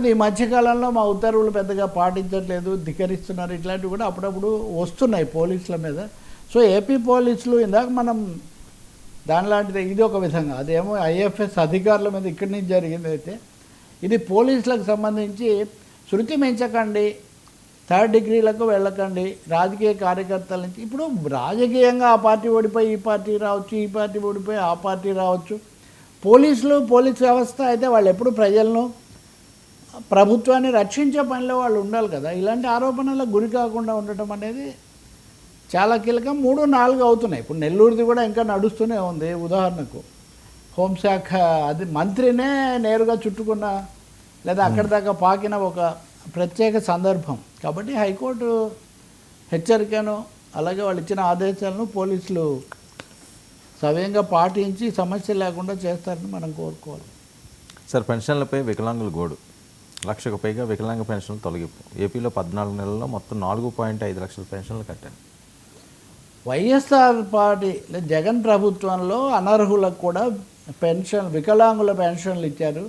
ఈ మధ్యకాలంలో మా ఉత్తర్వులు పెద్దగా పాటించట్లేదు ధిక్కరిస్తున్నారు ఇట్లాంటివి కూడా అప్పుడప్పుడు వస్తున్నాయి పోలీసుల మీద. సో ఏపీ పోలీసులు ఇందాక మనం దానిలాంటిది ఇది ఒక విధంగా. అదేమో ఐఎఫ్ఎస్ అధికారుల మీద ఇక్కడి నుంచి జరిగింది అయితే. ఇది పోలీసులకు సంబంధించి శృతి మించకండి థర్డ్ డిగ్రీలకు వెళ్ళకండి రాజకీయ కార్యకర్తల నుంచి. ఇప్పుడు రాజకీయంగా ఆ పార్టీ ఓడిపోయి ఈ పార్టీ రావచ్చు ఈ పార్టీ ఓడిపోయి ఆ పార్టీ రావచ్చు. పోలీసులు పోలీస్ వ్యవస్థ అయితే వాళ్ళు ఎప్పుడు ప్రజలను ప్రభుత్వాన్ని రక్షించే పనిలో వాళ్ళు ఉండాలి కదా. ఇలాంటి ఆరోపణలకు గురి కాకుండా ఉండటం అనేది చాలా కీలకం. మూడు నాలుగు అవుతున్నాయి. ఇప్పుడు నెల్లూరుది కూడా ఇంకా నడుస్తూనే ఉంది. ఉదాహరణకు హోంశాఖ అది మంత్రినే నేరుగా చుట్టుకున్న లేదా అక్కడి దాకా పాకిన ఒక ప్రత్యేక సందర్భం. కాబట్టి హైకోర్టు హెచ్చరికను అలాగే వాళ్ళు ఇచ్చిన ఆదేశాలను పోలీసులు సవ్యంగా పాటించి సమస్య లేకుండా చేస్తారని మనం కోరుకోవాలి. సార్ పెన్షన్లపై వికలాంగుల గోడు. లక్షకు పైగా వికలాంగ పెన్షన్లు తొలగింపు ఏపీలో పద్నాలుగు నెలల్లో మొత్తం నాలుగు పాయింట్ ఐదు లక్షల పెన్షన్లు కట్టాను వైఎస్ఆర్ పార్టీ జగన్ ప్రభుత్వంలో అనర్హులకు కూడా పెన్షన్ వికలాంగుల పెన్షన్లు ఇచ్చారు.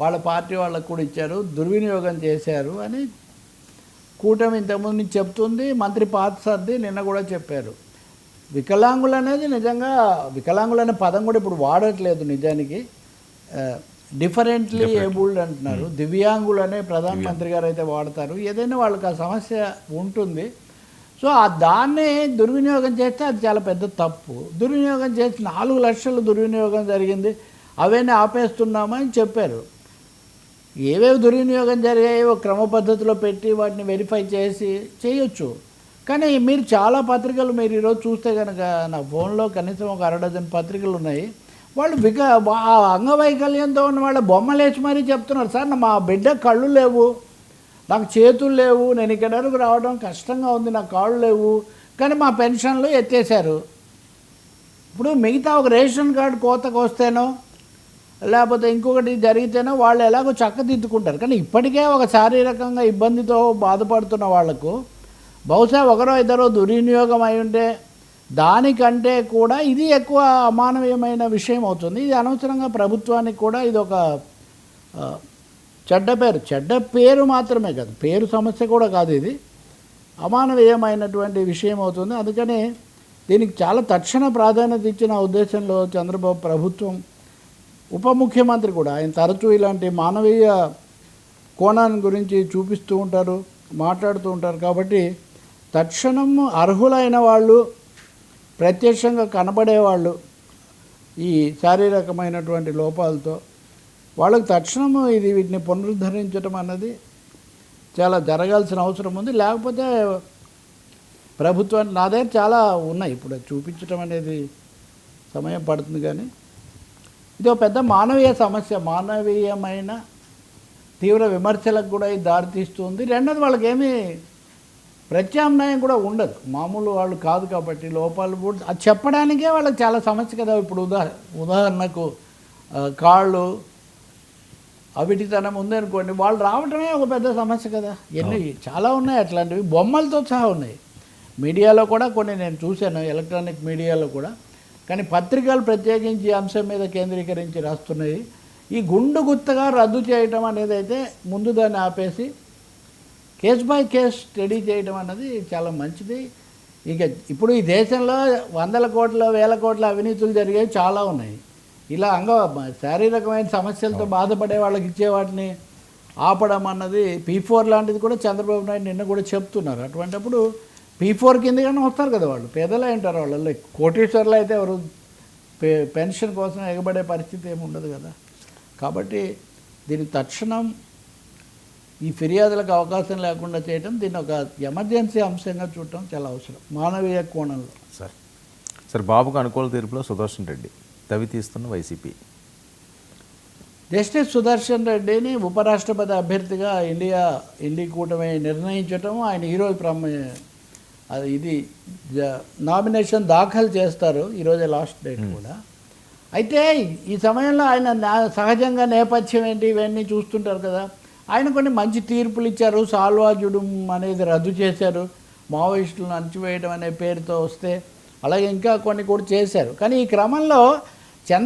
వాళ్ళ పార్టీ వాళ్ళకు కూడా ఇచ్చారు. దుర్వినియోగం చేశారు అని కూటమి ఇంతకుముందు నుంచి చెప్తుంది. మంత్రి పాత్సార్ది నిన్న కూడా చెప్పారు. వికలాంగులు అనేది నిజంగా వికలాంగులు అనే పదం కూడా ఇప్పుడు వాడట్లేదు నిజానికి. డిఫరెంట్లీ ఏబుల్డ్ అంటున్నారు. దివ్యాంగులు అనే ప్రధానమంత్రి గారు అయితే వాడతారు. ఏదైనా వాళ్ళకి ఆ సమస్య ఉంటుంది. సో ఆ దాన్ని దుర్వినియోగం చేస్తే అది చాలా పెద్ద తప్పు. దుర్వినియోగం చేసి నాలుగు లక్షలు దుర్వినియోగం జరిగింది. అవన్నీ ఆపేస్తున్నామని చెప్పారు. ఏవేవి దుర్వినియోగం జరిగాయో క్రమ పద్ధతిలో పెట్టి వాటిని వెరిఫై చేసి చేయొచ్చు. కానీ మీరు చాలా పత్రికలు మీరు ఈరోజు చూస్తే కనుక నా ఫోన్లో కనీసం ఒక అర డజన్ పత్రికలు ఉన్నాయి వాళ్ళు విక అంగవైకల్యంతో ఉన్న వాళ్ళ బొమ్మలు వేసి మరీ చెప్తున్నారు. సార్ నా- మా బిడ్డ కళ్ళు లేవు. నాకు చేతులు లేవు. నేను ఇక్కడ వరకు రావడం కష్టంగా ఉంది. నాకు కాళ్ళు లేవు. కానీ మా పెన్షన్లు ఎత్తేసారు ఇప్పుడు మిగతా ఒక రేషన్ కార్డు కోతకు వస్తేనో లేకపోతే ఇంకొకటి జరిగితేనో వాళ్ళు ఎలాగో చక్కదిద్దుకుంటారు. కానీ ఇప్పటికే ఒక శారీరకంగా ఇబ్బందితో బాధపడుతున్న వాళ్ళకు బహుశా ఒకరో ఇద్దరో దుర్వినియోగం అయి ఉంటే దానికంటే కూడా ఇది ఎక్కువ అమానవీయమైన విషయం అవుతుంది. ఇది అనవసరంగా ప్రభుత్వానికి కూడా ఇది ఒక చెడ్డ పేరు. చెడ్డ పేరు మాత్రమే కాదు. పేరు సమస్య కూడా కాదు ఇది. అమానవీయమైనటువంటి విషయం అవుతుంది. అందుకని దీనికి చాలా తక్షణ ప్రాధాన్యత ఇచ్చిన ఉద్దేశంలో చంద్రబాబు ప్రభుత్వం ఉప ముఖ్యమంత్రి కూడా ఆయన తరచూ ఇలాంటి మానవీయ కోణాన్ని గురించి చూపిస్తూ ఉంటారు మాట్లాడుతూ ఉంటారు. కాబట్టి తక్షణం అర్హులైన వాళ్ళు ప్రత్యక్షంగా కనబడేవాళ్ళు ఈ శారీరకమైనటువంటి లోపాలతో వాళ్ళకి తక్షణము ఇది వీటిని పునరుద్ధరించడం అన్నది చాలా జరగాల్సిన అవసరం ఉంది. లేకపోతే ప్రభుత్వాన్ని నా దగ్గర చాలా ఉన్నాయి. ఇప్పుడు చూపించడం అనేది సమయం పడుతుంది కానీ. ఇది ఒక పెద్ద మానవీయ సమస్య. మానవీయమైన తీవ్ర విమర్శలకు కూడా ఇది దారితీస్తుంది రెండోది వాళ్ళకేమీ ప్రత్యామ్నాయం కూడా ఉండదు. మామూలు వాళ్ళు కాదు కాబట్టి లోపాలు అది చెప్పడానికే వాళ్ళకి చాలా సమస్య కదా. ఇప్పుడు ఉదా ఉదాహరణకు కాళ్ళు అవిటితనం ఉందనుకోండి వాళ్ళు రావటమే ఒక పెద్ద సమస్య కదా. ఎన్ని చాలా ఉన్నాయి అట్లాంటివి. బొమ్మలతో సహా ఉన్నాయి. మీడియాలో కూడా కొన్ని నేను చూశాను ఎలక్ట్రానిక్ మీడియాలో కూడా. కానీ పత్రికలు ప్రత్యేకించి అంశం మీద కేంద్రీకరించి రాస్తున్నాయి. ఈ గుండు గుత్తగా రద్దు చేయటం అనేది అయితే ముందు దాన్ని ఆపేసి కేస్ బై కేస్ స్టడీ చేయడం అన్నది చాలా మంచిది. ఇక ఇప్పుడు ఈ దేశంలో వందల కోట్ల వేల కోట్ల అవినీతులు జరిగేవి చాలా ఉన్నాయి. ఇలా అంగ శారీరకమైన సమస్యలతో బాధపడే వాళ్ళకి ఇచ్చే వాటిని ఆపడం అన్నది పీ ఫోర్ లాంటిది కూడా చంద్రబాబు నాయుడు నిన్న కూడా చెప్తున్నారు. అటువంటిప్పుడు పీ ఫోర్ కిందగానే వస్తారు కదా వాళ్ళు. పేదలే అంటారు వాళ్ళు కోటీశ్వర్లు అయితే ఎవరు పె పెన్షన్ కోసం ఎగబడే పరిస్థితి ఏమి ఉండదు కదా. కాబట్టి దీనికి తక్షణం ఈ ఫిర్యాదులకు అవకాశం లేకుండా చేయడం దీన్ని ఒక ఎమర్జెన్సీ అంశంగా చూడటం చాలా అవసరం మానవీయ కోణంలో. సార్ సార్ బాబుకు అనుకూల తీర్పులో సుదర్శన్ రెడ్డి తవి తీస్తున్న వైసీపీ. జస్టిస్ సుదర్శన్ రెడ్డిని ఉపరాష్ట్రపతి అభ్యర్థిగా ఇండియా ఇండి కూటమి నిర్ణయించటం ఆయన ఈరోజు ప్రమ అది ఇది నామినేషన్ దాఖలు చేస్తారు ఈరోజే లాస్ట్ డేట్ కూడా. అయితే ఈ సమయంలో ఆయన సహజంగా నేపథ్యం ఏంటి ఇవన్నీ చూస్తుంటారు కదా. ఆయన కొన్ని మంచి తీర్పులు ఇచ్చారు. సాల్వాజుడు అనేది రద్దు చేశారు. మావోయిస్టులను అణచివేయడం అనే పేరుతో వస్తే అలాగే ఇంకా కొన్ని కూడా చేశారు. కానీ ఈ క్రమంలో